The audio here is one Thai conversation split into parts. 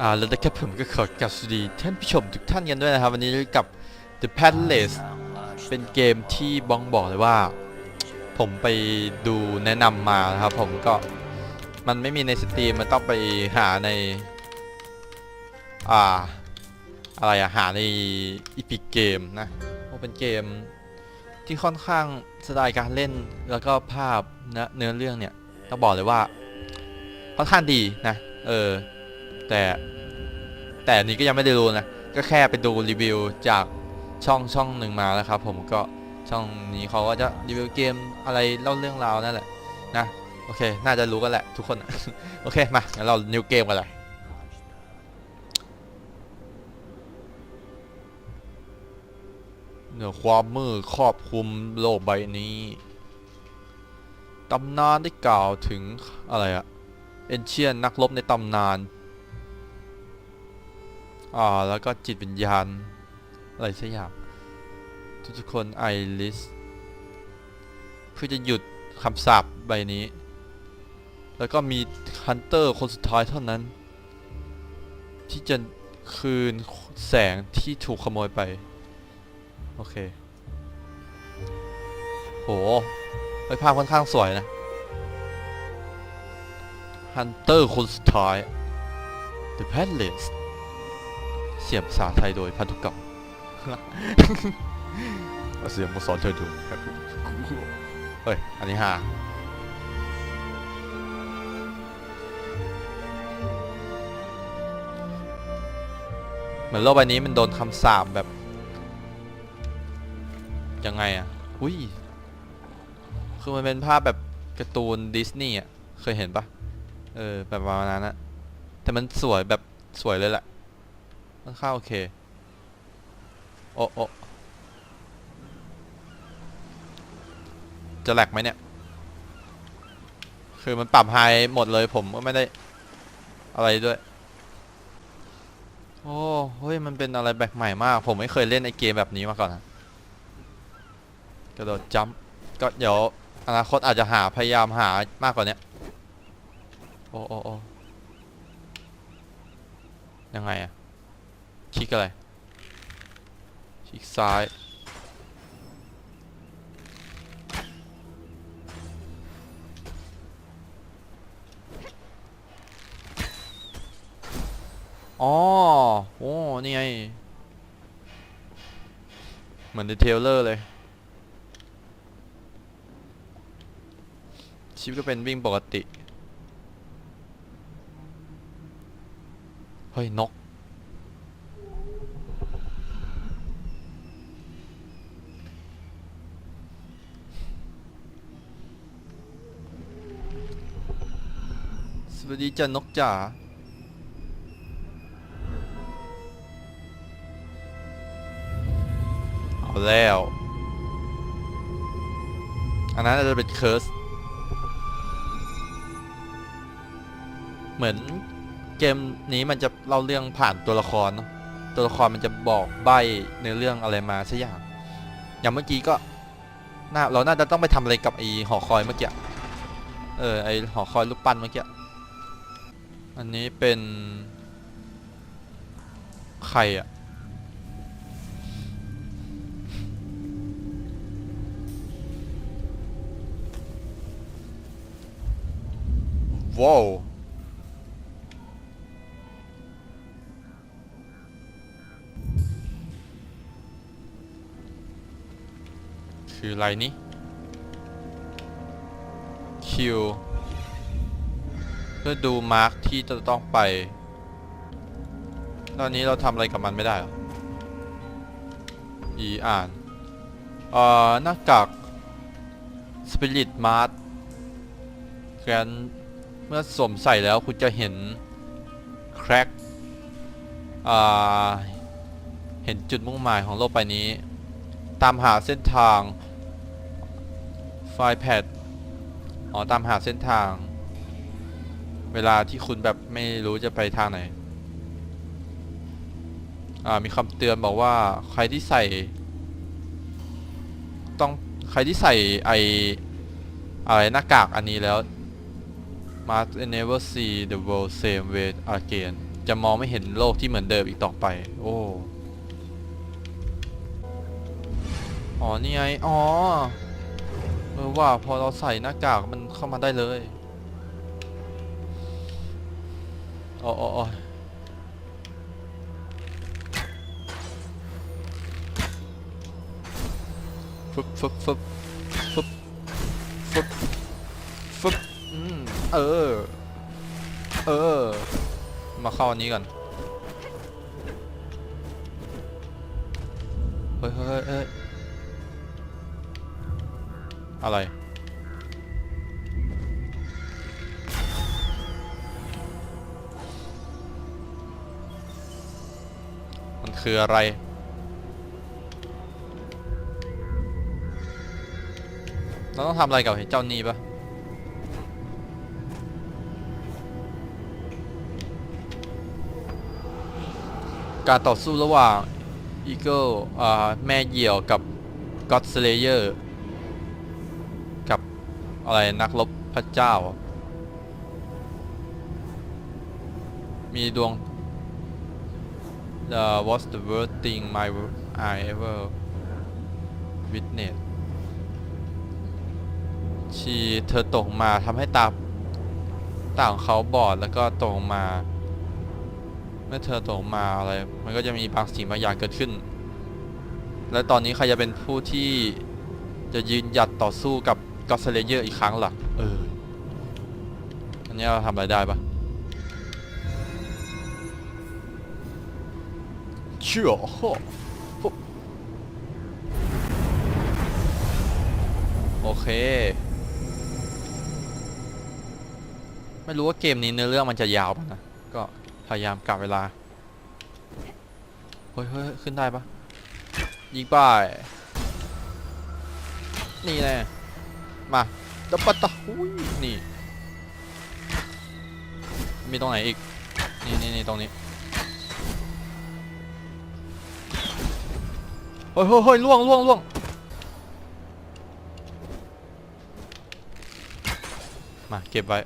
อ่าแล้วนะครับผมก็ขอกลับสวัสดีท่านผู้ชมทุกท่านกันด้วยนะครับ วันนี้กับ The Palace เป็นเกมที่บ้องบอกเลยว่า ผมไปดูแนะนำมานะครับผมก็มันไม่มีในสตรีมมันต้องไปหาใน อ่า อะไรอะหาในอีพิกเกมนะเพราะเป็นเกมที่ค่อนข้างสไตล์การเล่นแล้วก็ภาพนะเนื้อเรื่องเนี่ย ต้องบอกเลยว่าค่อนข้างดีนะเออแต่แต่นนี้ก็ยังไม่ได้รู้นะก็แค่ไปดูรีวิวจากช่องช่องหนึ่งมาแล้วครับ ผมก็ช่องนี้เขาก็จะรีวิวเกมอะไรเล่าเรื่องราวนั่นแหละนะโอเค น่าจะรู้กันแหละทุกคนโอเคมางั้นเรานิวเกมกันเลยเหนือความมืดครอบคลุมโลกใบนี้ ตำนานได้กล่าวถึงอะไรอะเอนเชียนนักรบในตำนาน อ่า แล้วก็จิตวิญญาณ อะไรสักอย่างทุกคนไอริสเพื่อจะหยุดคำสาปใบนี้ แล้วก็มีฮันเตอร์คนสุดท้ายเท่านั้น ที่จะคืนแสงที่ถูกขโมยไป โอเค โห ไปภาพค่อนข้างสวยนะฮันเตอร์คนสุดท้าย The Palace เสียงภาษาไทยโดยพันธุกรรมเอาเสียงมาสอนเธอดูเฮ้ย อันนี้ฮาเหมือนโลกใบนี้มันโดนคำสาปแบบ ยังไงอะ อุ้ย คือมันเป็นภาพแบบการ์ตูนดิสนีย์อะ เคยเห็นปะเออ แบบประมาณนั้นอะแต่มันสวยแบบสวยเลยแหละค่อนข้าโอเค โอ้โอจะแหลกไหมเนี่ย คือมันปรับไฮหมดเลยผมก็ไม่ได้ อะไรด้วย โอ้เฮ้ย มันเป็นอะไรแปลกใหม่มาก ผมไม่เคยเล่นไอเกมแบบนี้มาก่อนนะกระโดดจัมป์ก็เดี๋ยว อนาคตอาจจะหาพยายามหามากกว่านี้โอ้โอ้โอ้ยังไงอะคลิกอะไรคลิกซ้ายอ๋อโอ้นี่ไง เหมือนในเทลเลอร์เลย ชิปก็เป็นวิ่งปกติ เฮ้ย นก สวัสดีจ้ะนกจ๋าเอาแล้ว อันนั้นจจะเป็นเคิร์ส เหมือนเกมนี้มันจะเล่าเรื่องผ่านตัวละคร ตัวละครมันจะบอกใบ้ในเรื่องอะไรมาสักอย่าง อย่างเมื่อกี้ก็น่าเราน่าจะต้องไปทำอะไรกับไอหอคอยเมื่อกี้ เออไอหอคอยลูกปั้นเมื่อกี้ อันนี้เป็นใครอะว้าว คืออะไรนี่คิวเพื่อดูมาร์คที่จะต้องไป ตอนนี้เราทำอะไรกับมันไม่ได้หรออีอ่านเอ่อหน้ากาก Spirit Mask แกนเมื่อสวมใส่แล้วคุณจะเห็นแครกอ่าเห็นจุดมุ่งหมายของโลกใบนี้ ตามหาเส้นทาง ไฟล์แพดอ๋อตามหาเส้นทาง เวลาที่คุณแบบไม่รู้จะไปทางไหน อ่ามีคำเตือนบอกว่าใครที่ใส่ ต้องใครที่ใส่ไออะไรหน้ากากอันนี้แล้ว must never see the world same way again จะมองไม่เห็นโลกที่เหมือนเดิมอีกต่อไป โอ้ อ๋อ นี่ไง อ๋อ ออว่าพอเราใส่หน้ากากมันเข้ามาได้เลยอ๋ออ๋ออ๋อฟึบฟึบฟึบฟึบฟึบฟึบอืมเออ เออ มาเข้าอันนี้ก่อนเฮ้ยเฮ้ยเฮ้ย อะไร มันคืออะไร เราต้องทำอะไรกับเจ้านี่ปะการต่อสู้ระหว่าง Eagle อ่าแม่เหยี่ยวกับ God Slayer กับ อะไรนักรบพระเจ้า มีดวง The what's the worst thing my I ever witnessed ชีเธอตกมาทำให้ตาตาของเขาบอดแล้วก็ตกมา เมื่อเธอตกมาอะไร มันก็จะมีบางสิ่งบางอย่างเกิดขึ้น และตอนนี้ใครจะเป็นผู้ที่จะยืนหยัดต่อสู้กับ ก็อสเลเยอร์อีกครั้งล่ะเออ อันนี้เราทำอะไรได้ปะเชื่อโหปุ๊บโอเค ไม่รู้ว่าเกมนี้เนื้อเรื่องมันจะยาวปะนะ ก็พยายามกลับเวลา เฮ้ยเฮ้ยขึ้นได้ปะยิงไป้ายนี่แน่ มาดับปะตะหุยนี่ มีตรงไหนอีก นี่นี่นี่ตรงนี้เฮ้ยเฮ้ยเฮ้ยล่วงล่วงล่วงมา เก็บไว้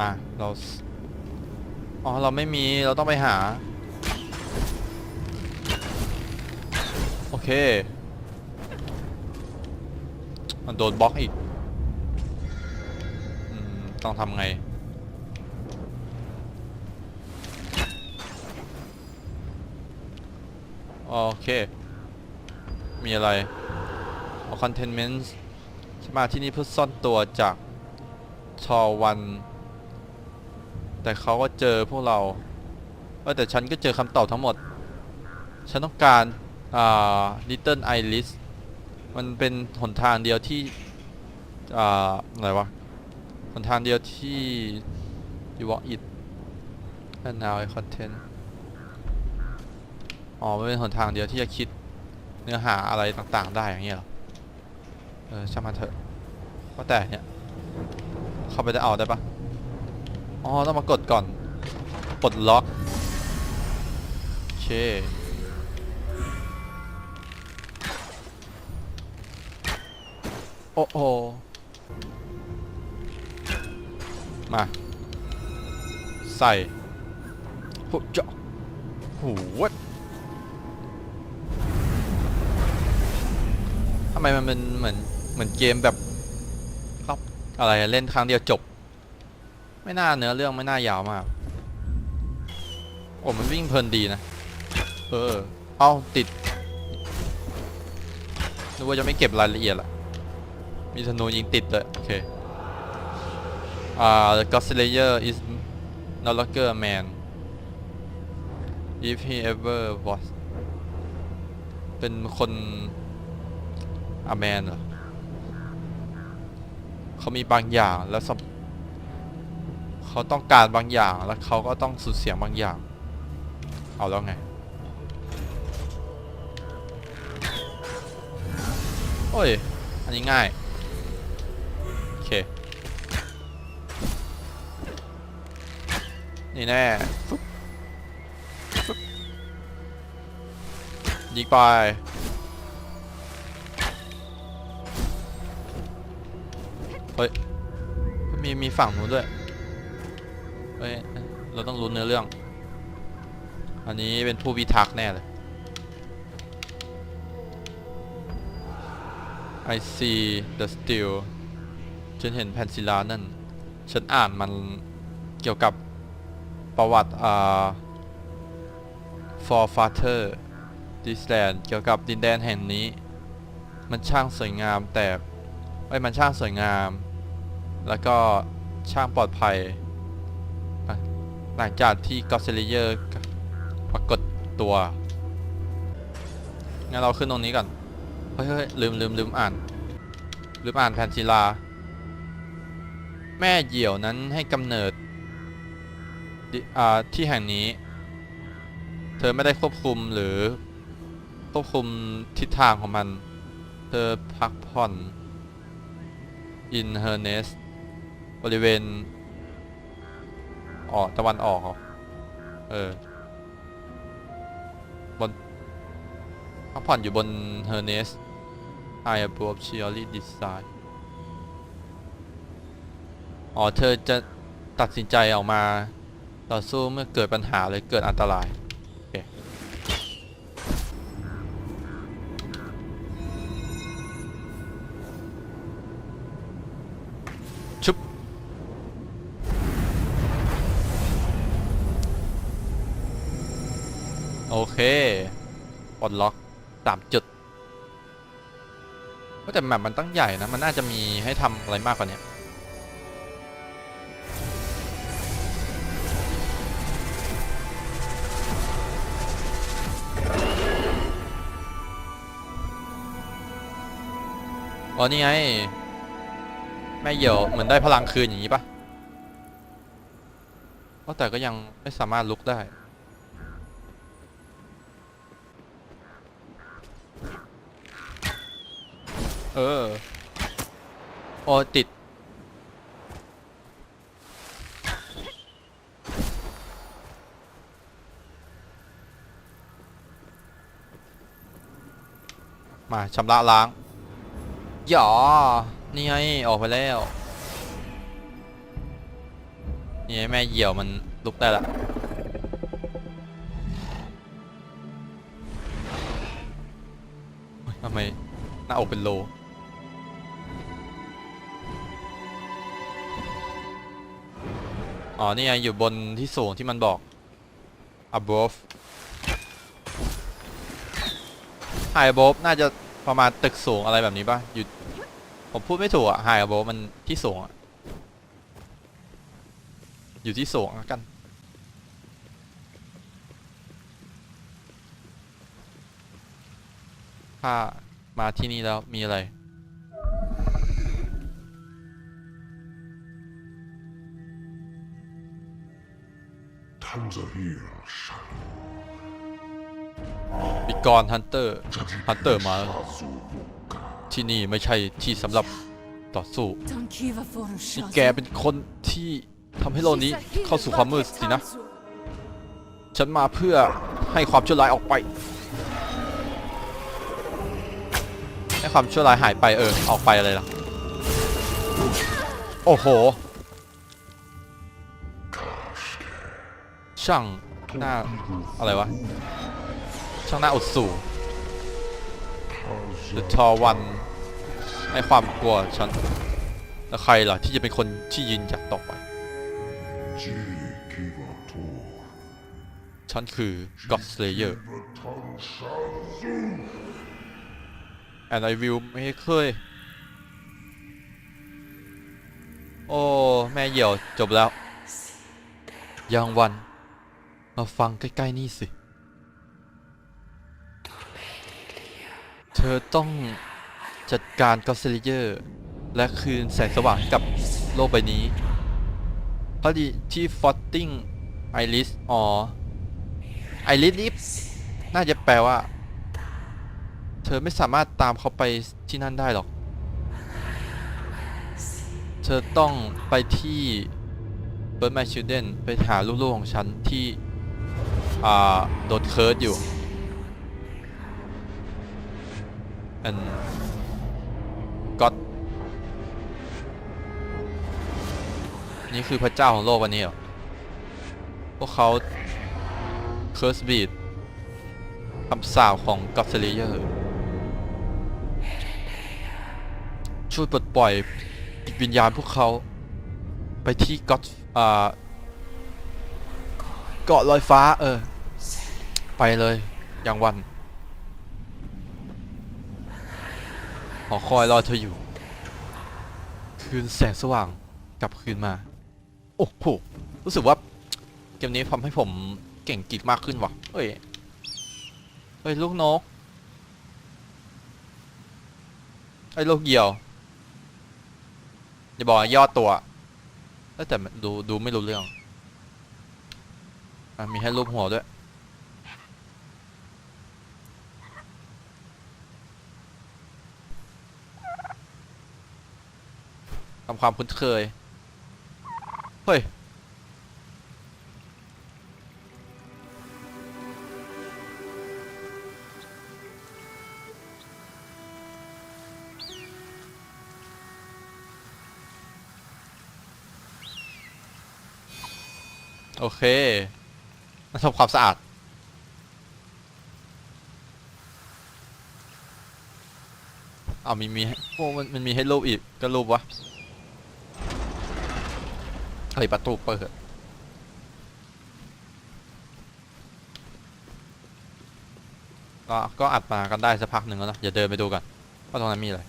มา เรา อ๋อ เราไม่มี เราต้องไปหา โอเค มันโดนบล็อกอีกอต้องทำไง โอเค มีอะไรเอา containment ฉันมาที่นี่เพื่อซ่อนตัวจากชอวัน แต่เขาก็เจอพวกเราเออแต่ฉันก็เจอคำตอบทั้งหมด ฉันต้องการอ่า Little Iris มันเป็นหนทางเดียวที่อ่าอะไรวะหนทางเดียวที่ You walk it and now I content อ๋อมันเป็นหนทางเดียวที่จะคิดเนื้อหาอะไรต่างๆ ได้อย่างเงี้ยหรอ เออช่างมันเถอะว่าแต่เนี่ย เข้าไปได้เอาได้ปะ อ๋อ ต้องมากดก่อน ปลดล็อกโอเคโอ้โห มา ใส่หุเจาะหูวัดทำไมมันเป็นเหมือนเหมือนเกมแบบครับอะไรเล่นครั้งเดียวจบ ไม่น่าเนื้อเรื่องไม่น่ายาวมาก โอ้มันวิ่งเพลินดีนะ เออ เอาติดนึกว่าจะไม่เก็บรายละเอียดละมีธนูยิงติดเลยโอเค อ่า the God Slayer is no longer a man if he ever was เป็นคนอาแมนเหรอเขามีบางอย่างแล้วสำ เขาต้องการบางอย่างแล้วเขาก็ต้องสูญเสียบางอย่าง เอาแล้วไงโอ้ยอันนี้ง่ายโอเคนี่แน่ฟึบฟึบยิงไปเฮ้ยมีมีฝั่งนู้นด้วย เฮ้ย เราต้องรู้นเนื้อเรื่อง อันนี้เป็นผู้พิทักษ์แน่เลย I see the steel ฉันเห็นแผ่นศิลานั่น ฉันอ่านมันเกี่ยวกับประวัติอ่า for father this land เกี่ยวกับดินแดนแห่งนี้ มันช่างสวยงามแต่ไอ้มันช่างสวยงาม แล้วก็ช่างปลอดภัย หลังจากที่กอสเซเลเยอร์ปรากฏตัว งั้นเราขึ้นตรงนี้ก่อน เฮ้ยลืมลืมลืมอ่าน ลืมอ่านแผ่นศิลา แม่เหยี่ยวนั้นให้กำเนิดที่แห่งนี้ เธอไม่ได้ควบคุมหรือควบคุมทิศทางของมัน เธอพักผ่อน in her nest บริเวณ ออกตะวันออกเหรอเออ บนพักผ่อนอยู่บน her nest high above surely design อ๋อ เธอจะตัดสินใจออกมา ต่อสู้เมื่อเกิดปัญหาเลยเกิดอันตราย โอเคปลดล็อกสามจุดก็แต่แมปมันตั้งใหญ่นะ มันน่าจะมีให้ทำอะไรมากกว่านี้อ๋อนี่ไงแม่เหยี่ยวเหมือนได้พลังคืนอย่างนี้ปะก็แต่ก็ยังไม่สามารถลุกได้ เออโอติด มาชำระล้างหยอนี่ไงออกไปแล้วนี่ไงแม่เหยี่ยวมันลุกได้ละเฮ้ยทำไมหน้าอกเป็นโล อ๋อ นี่ไงอยู่บนที่สูงที่มันบอก above high above น่าจะประมาณตึกสูงอะไรแบบนี้ป่ะอยู่ผมพูดไม่ถูกอะ high above มันที่สูงอะอยู่ที่สูงแล้วกันถ้ามาที่นี่แล้วมีอะไร บิกรฮันเตอร์ฮันเตอร์มาแล้ว Azubuka ที่นี่ไม่ใช่ที่สำหรับต่อสู้ Tankiva for a นี่ shot. แกเป็นคนที่ทำให้โลกนี้เข้าสู่ความมืดสินะ ฉันมาเพื่อให้ความชั่วร้ายออกไป ให้ความชั่วร้ายหายไปเออออกไปอะไรล่ะ โอ้โห ช่างหน้าอะไรวะ ช่างหน้าอดสู่ The Tall One ให้ความกลัวฉัน แล้วใครล่ะที่จะเป็นคนที่ยืนหยัดต่อไป ฉันคือ God Slayer and I will make เคยโอ้ แม่เหยี่ยวจบแล้ว ยังวัน มาฟังใกล้ ๆ นี่สิ เธอต้องจัดการ God Slayer และคืนแสงสว่างให้กับโลกใบนี้พอดีที่ Floating Iris อ๋อ Iris นี่น่าจะแปลว่า เธอไม่สามารถตามเขาไปที่นั่นได้หรอก เธอต้องไปที่ Bird My Children ไปหาลูกๆของฉันที่อ่า โดนเคิร์ดอยู่ and God นี่คือพระเจ้าของโลกวันนี้เหรอ พวกเขา Curse Beat คำสาปของ God Slayer ช่วยปลดปล่อยจิตวิญญาณพวกเขาไปที่ God อ่า เกาะลอยฟ้า เออ ไปเลยอย่างวันหอคอยรอเธออยู่ คืนแสงสว่างกลับคืนมา โอ้โหรู้สึกว่าเกมนี้ทำให้ผมเก่งกิจมากขึ้นว่ะเฮ้ยเฮ้ยลูกนกไอ้ลูกเหยี่ยวอย่าบอกว่อตัวแต่ดูดูไม่รู้เรื่อง อะมีให้รูปหัวด้วย ทำความคุ้นเคย เฮ้ย โอเค ทำความสะอาด เอามีมีโอ้มันมันมีให้รูปอีก ก็รูปวะ เฮ้ย ประตูเปิดก็ก็อัดมากันได้สักพักหนึ่งแล้วนะอย่าเดินไปดูกันว่าตรงนั้นมีอะไร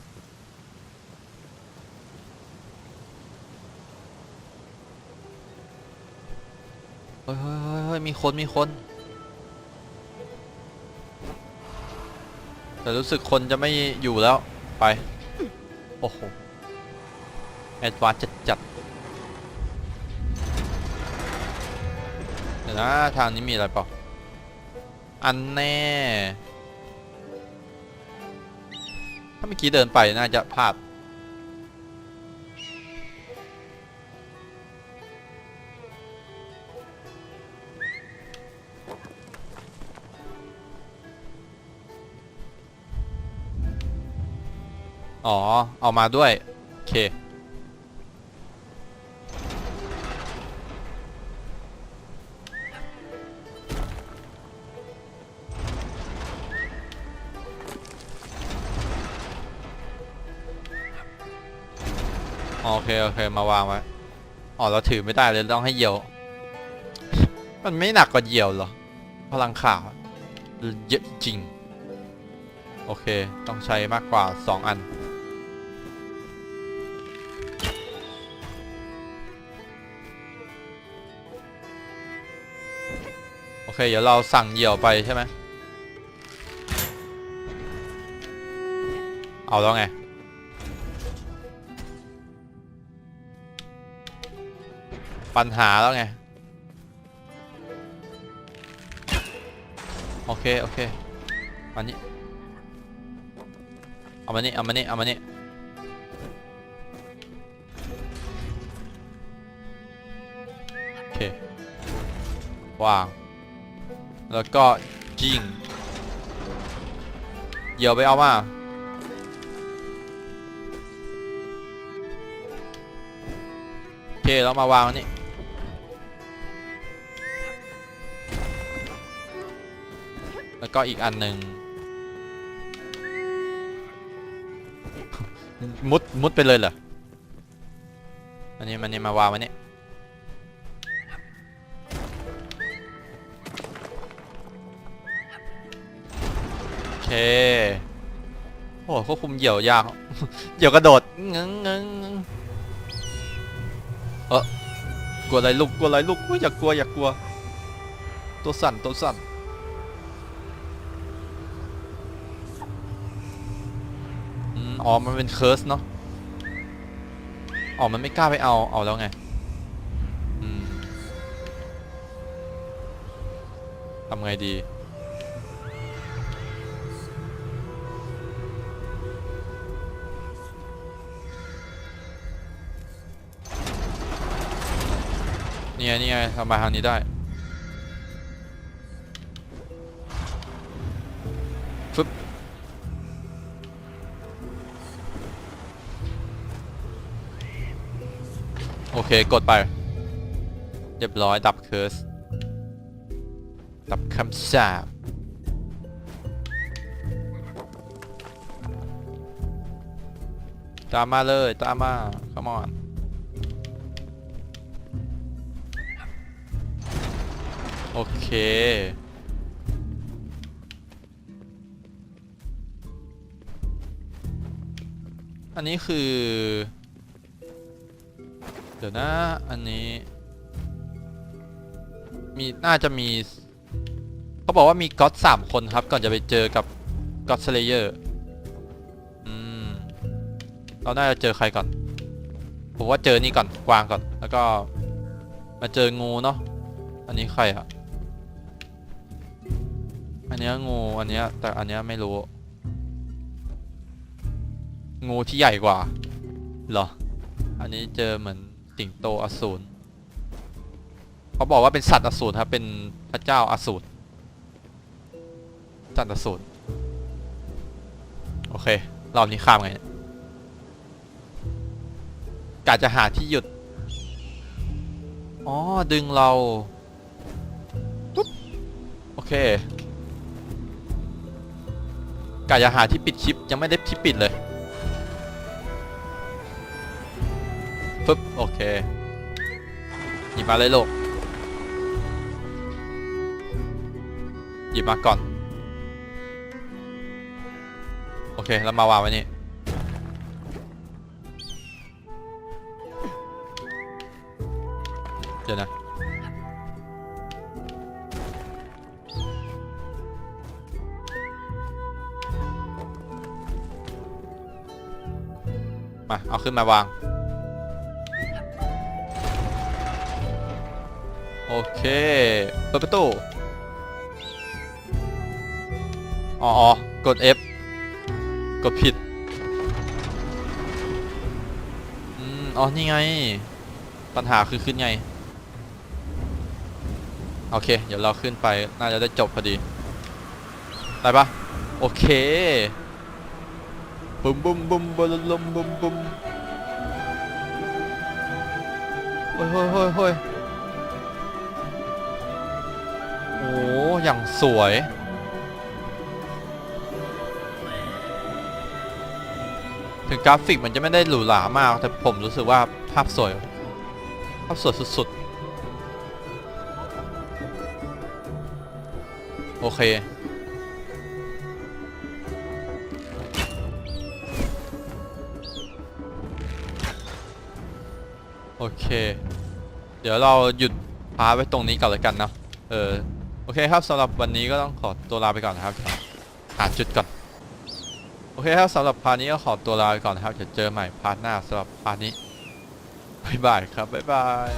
เฮ้ยเฮ้ยเฮ้ยเฮ้ยมีคนมีคน แต่รู้สึกคนจะไม่อยู่แล้ว ไป โอ้โห แอดวานจัดจัดเดี๋ยวนะทางนี้มีอะไรเปล่า อันแน่ ถ้าเมื่อกี้เดินไปน่าจะพลาด อ๋อ เอามาด้วย โอเค โอเค โอเค มาวางไว้ อ๋อ เราถือไม่ได้เลย ต้องให้เหยี่ยว มันไม่หนักกว่าเหยี่ยวเหรอ พลังข่าวเยอะจริง โอเค ต้องใช้มากกว่า 2 อัน เค เดี๋ยวเราสั่งเหยี่ยวไปใช่ไหมเอาแล้วไง ปัญหาแล้วไง โอเค โอเคอันนี้เอามานี่เอามานี่เอามานี่โอเควาง แล้วก็ยิงเหยี่ยวไปเอามาโอเคแล้วมาวางนี่แล้วก็อีกอันหนึ่งมุดมุดไปเลยเหรออันนี้มันนี่มาวางว้นี่ โอเคโอ้ควบคุมเหยี่ยวยาก เหยี่ยวกระโดดงงงงเออกลัวอะไรลูกกลัวอะไรลูกอยอย่ากลัวอย่ากลัว ตัวสั่นตัวสั่นอ๋อ มันเป็นเคิร์สเนาะ อ๋อ มันไม่กล้าไปเอา เอาแล้วไงอืมทำไงดี นี่ไงนี่ไงทำมาทางนี้ได้ ฟึบโอเค กดไป เรียบร้อย ดับเคิร์ส ดับคำสาบตามมาเลย ตามมา come on โอเคอันนี้คือ เดี๋ยวนะ อันนี้ มี น่าจะมี เขาบอกว่ามีก็อตสามคนครับ ก่อนจะไปเจอกับก็อตสเลเยอร์ อืม เราน่าจะเจอใครก่อน ผมว่าเจอนี่ก่อน กวางก่อน แล้วก็ มาเจองูเนาะ อันนี้ใครอะ อันเนี้ยงูอันเนี้ยแต่อันเนี้ยไม่รู้ งูที่ใหญ่กว่าเหรอ อันนี้เจอเหมือนสิงโตอสูรเขาบอกว่าเป็นสัตว์อสูรครับเป็นพระเจ้าอสูรสัตว์อสูรโอเครอบนี้ข้ามไงกาจะหาที่หยุด อ๋อ ดึงเราปุ๊บโอเค กาจะหาที่ปิดคลิปยังไม่ได้ที่ปิดเลยปึ๊บโอเคหยิบมาเลยลูกหยิบมาก่อน โอเค แล้วมาวางไว้นี่ ขึ้นมาวาง โอเค เปิดประตูอ๋ออ๋อ กด F กดผิด อืม อ๋อ นี่ไง ปัญหาคือขึ้นไง โอเค เดี๋ยวเราขึ้นไป น่าจะได้จบพอดี ได้ปะโอเคบุ้มบุ้มบุ้มบุ้ มบุ้ยเฮ้ยเฮ้ยเฮ้ยโอ้อย่างสวย ถึงกราฟิกมันจะไม่ได้หรูหรามาก แต่ผมรู้สึกว่าภาพสวย ภาพสวยสุดๆ โอเคโอเค เดี๋ยวเราหยุดพาไว้ตรงนี้ก่อนเลยกันนะเออโอเคครับสำหรับวันนี้ก็ต้องขอตัวลาไปก่อนนะครับหาจุดก่อนโอเคครับสำหรับพาร์ทนี้ก็ขอตัวลาไปก่อนนะครับจะเจอใหม่พาร์ทหน้าสำหรับพาร์ทนี้บ๊ายบายครับบ๊ายบาย